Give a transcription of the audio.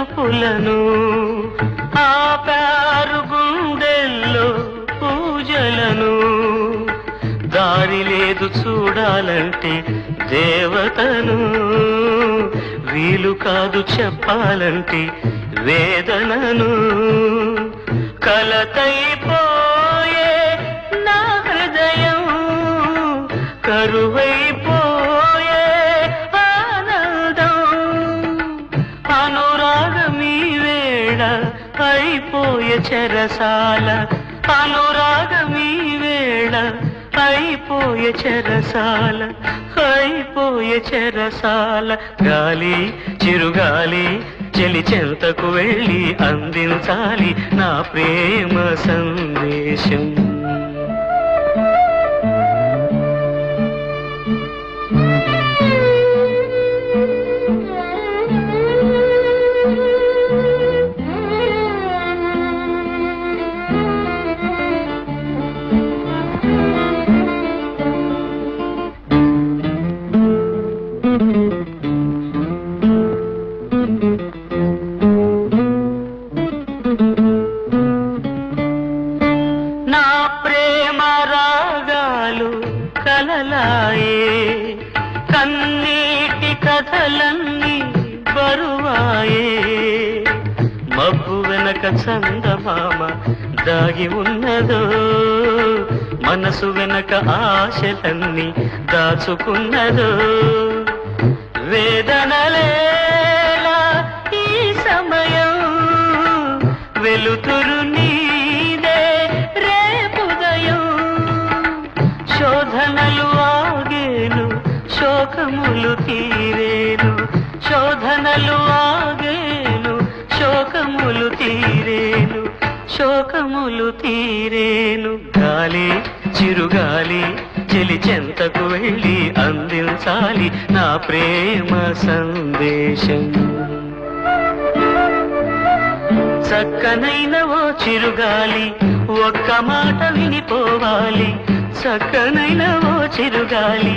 తలుపులను ఆపారు గుండెల్లో పూజలను. దారి లేదు చూడాలంటే దేవతను. వీలు కాదు చెప్పాలంటే వేదనను. కలతైపోయే నా హృదయం కరువైపోయే అయిపోయే చెరసాల అనురాగమీ వేళ అయిపోయే చెరసాల అయిపోయే చెరసాల. గాలి చిరుగాలి చెలి చెంతకు వెళ్ళి అందించాలి నా ప్రేమ సందేశం. కన్నీటి బరువాయే. మబ్బు వెనక చందమామ దాగి ఉన్నదో. మనసు వెనక ఆశలన్నీ దాచుకున్నదో. వేదనలేలా ఈ సమయం వెలుతురు నీదే రేపుదయం శోధనలు శోకములు తీరేను శోధనలు ఆగేను శోకములు తీరేను శోకములు తీరేను. గాలి చిరుగాలి చెలి చెంతకు వెళ్ళి అందించాలి నా ప్రేమ సందేశం. చక్కనైన ఓ చిరుగాలి ఒక్క మాట వినిపోవాలి. చక్కనైన ఓ చిరుగాలి